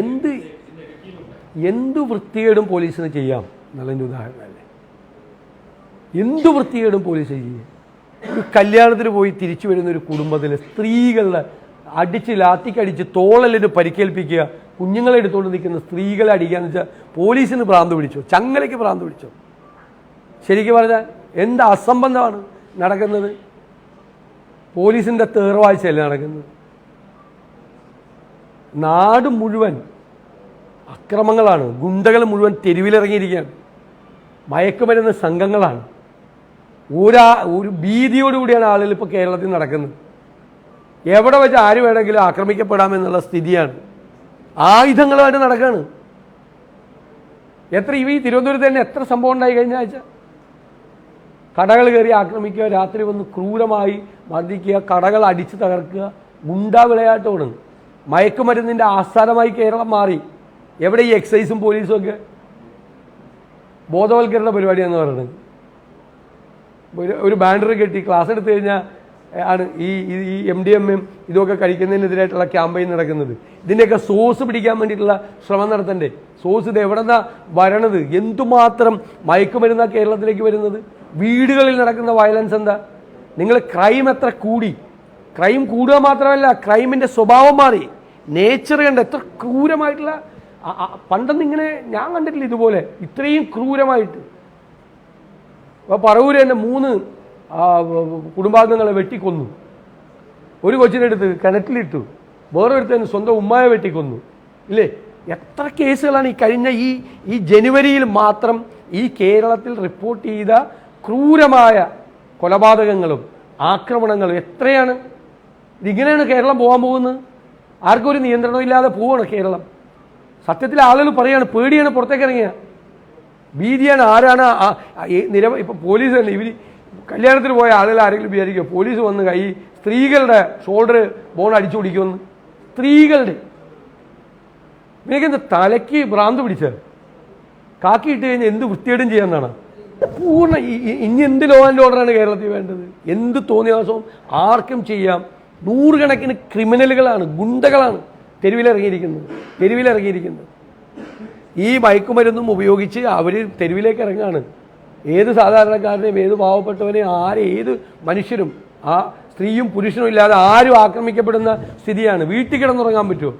എന്ത് എന്ത് വൃത്തികേടും പോലീസിന് ചെയ്യാം എന്നുള്ളതിന്റെ ഉദാഹരണമല്ലേ എന്ത് വൃത്തികേടും പോലീസ് ചെയ്യും? ഒരു കല്യാണത്തിന് പോയി തിരിച്ചു വരുന്ന ഒരു കുടുംബത്തിൽ സ്ത്രീകളുടെ അടിച്ച് ലാത്തിക്കടിച്ച് തോളലിന് പരിക്കേൽപ്പിക്കുക കുഞ്ഞുങ്ങളെ എടുത്തുകൊണ്ട് നിൽക്കുന്ന സ്ത്രീകളെ അടിക്കുകയെന്ന് വെച്ചാൽ പോലീസിന് ഭ്രാന്ത് പിടിച്ചോ? ചങ്ങലയ്ക്ക് ഭ്രാന്ത് പിടിച്ചോ? ശരിക്കും പറഞ്ഞാൽ എന്ത് അസംബന്ധമാണ് നടക്കുന്നത്? പോലീസിന്റെ തേർവാഴ്ചയല്ലേ നടക്കുന്നത്? നാട് മുഴുവൻ അക്രമങ്ങളാണ്. ഗുണ്ടകൾ മുഴുവൻ തെരുവിലിറങ്ങിയിരിക്കുകയാണ്. മയക്കുമരുന്ന് സംഘങ്ങളാണ്. ഒരാ ഒരു ഭീതിയോടുകൂടിയാണ് ആളുകൾ ഇപ്പോൾ കേരളത്തിൽ നടക്കുന്നത്. എവിടെ വെച്ച് ആര് വേണമെങ്കിലും ആക്രമിക്കപ്പെടാമെന്നുള്ള സ്ഥിതിയാണ്. ആയുധങ്ങളുമായിട്ട് നടക്കുകയാണ് എത്ര ഈ തിരുവനന്തപുരത്ത് തന്നെ എത്ര സംഭവം ഉണ്ടായി കഴിഞ്ഞ ആഴ്ച? കടകൾ കയറി ആക്രമിക്കുക രാത്രി വന്ന് ക്രൂരമായി മർദ്ദിക്കുക കടകൾ അടിച്ചു തകർക്കുക ഗുണ്ടാ വിളയാട്ടമാണ് മയക്കുമരുന്നിന്റെ ആസ്ഥാനമായി കേരളം മാറി. എവിടെ ഈ എക്സൈസും പോലീസും ഒക്കെ? ബോധവൽക്കരണ പരിപാടിയാണെന്ന് പറയുന്നത്. ഒരു ഒരു ബാനർ കെട്ടി ക്ലാസ് എടുത്തു കഴിഞ്ഞാൽ ആണ് ഈ ഈ- എം ഡി എം എം ഇതൊക്കെ കഴിക്കുന്നതിനെതിരായിട്ടുള്ള ക്യാമ്പയിൻ നടക്കുന്നത്. ഇതിന്റെയൊക്കെ സോസ് പിടിക്കാൻ വേണ്ടിയിട്ടുള്ള ശ്രമം നടത്തണ്ടേ? സോസ് ഇത് എവിടെ നിന്നാ വരണത്? എന്തുമാത്രം മയക്കുമരുന്ന കേരളത്തിലേക്ക് വരുന്നത്? വീടുകളിൽ നടക്കുന്ന വയലൻസ് എന്താ? നിങ്ങൾ ക്രൈം എത്ര കൂടി? ക്രൈം കൂടുക മാത്രമല്ല ക്രൈമിന്റെ സ്വഭാവം മാറി. നേച്ചർ കണ്ട് എത്ര ക്രൂരമായിട്ടുള്ള പണ്ടൊന്നും ഇങ്ങനെ ഞാൻ കണ്ടിട്ടില്ല ഇതുപോലെ. ഇത്രയും ക്രൂരമായിട്ട്. അപ്പോൾ പറവൂര് തന്നെ മൂന്ന് കുടുംബാംഗങ്ങളെ വെട്ടിക്കൊന്നു. ഒരു കൊച്ചിനെടുത്ത് കിണറ്റിലിട്ടു. വേറൊരുത്തന് സ്വന്തം ഉമ്മായെ വെട്ടിക്കൊന്നു. ഇല്ലേ? എത്ര കേസുകളാണ് ഈ കഴിഞ്ഞ ഈ ഈ ജനുവരിയിൽ മാത്രം ഈ കേരളത്തിൽ റിപ്പോർട്ട് ചെയ്ത ക്രൂരമായ കൊലപാതകങ്ങളും ആക്രമണങ്ങളും എത്രയാണ്? ഇതിങ്ങനെയാണ് കേരളം പോകാൻ പോകുന്നത്? ആർക്കും ഒരു നിയന്ത്രണം ഇല്ലാതെ പോവാണ് കേരളം. സത്യത്തിൽ ആളുകൾ പറയാണ് പേടിയാണ് പുറത്തേക്ക് ഇറങ്ങിയ. ഭീതിയാണ് ആരാണ് നിരവ ഇപ്പം പോലീസ് തന്നെ ഇവർ കല്യാണത്തിന് പോയ ആളുകൾ ആരെങ്കിലും വിചാരിക്കുക പോലീസ് വന്ന് കൈ സ്ത്രീകളുടെ ഷോൾഡർ ബോൺ അടിച്ചു പിടിക്കുമെന്ന്. സ്ത്രീകളുടെ. നിനക്കെന്ത് തലയ്ക്ക് ഭ്രാന്ത് പിടിച്ചത് കാക്കി ഇട്ട് കഴിഞ്ഞാൽ എന്ത് വൃത്തിയേടും ചെയ്യാന്നാണ്. പൂർണ ഇനി എന്ത് ലോ ആൻഡ് ഓർഡറാണ് കേരളത്തിൽ വേണ്ടത്? എന്ത് തോന്നിയാസവും ആർക്കും ചെയ്യാം. നൂറുകണക്കിന് ക്രിമിനലുകളാണ് ഗുണ്ടകളാണ് തെരുവിലിറങ്ങിയിരിക്കുന്നത് തെരുവിലിറങ്ങിയിരിക്കുന്നത്. ഈ മയക്കുമരുന്നും ഉപയോഗിച്ച് അവർ തെരുവിലേക്ക് ഇറങ്ങുകയാണ് ഏത് സാധാരണക്കാരനെയും ഏത് പാവപ്പെട്ടവനെയും ആര് ഏത് മനുഷ്യരും ആ സ്ത്രീയും പുരുഷനും ഇല്ലാതെ ആരും ആക്രമിക്കപ്പെടുന്ന സ്ഥിതിയാണ്. വീട്ടിൽ കിടന്നുറങ്ങാൻ പറ്റുമോ?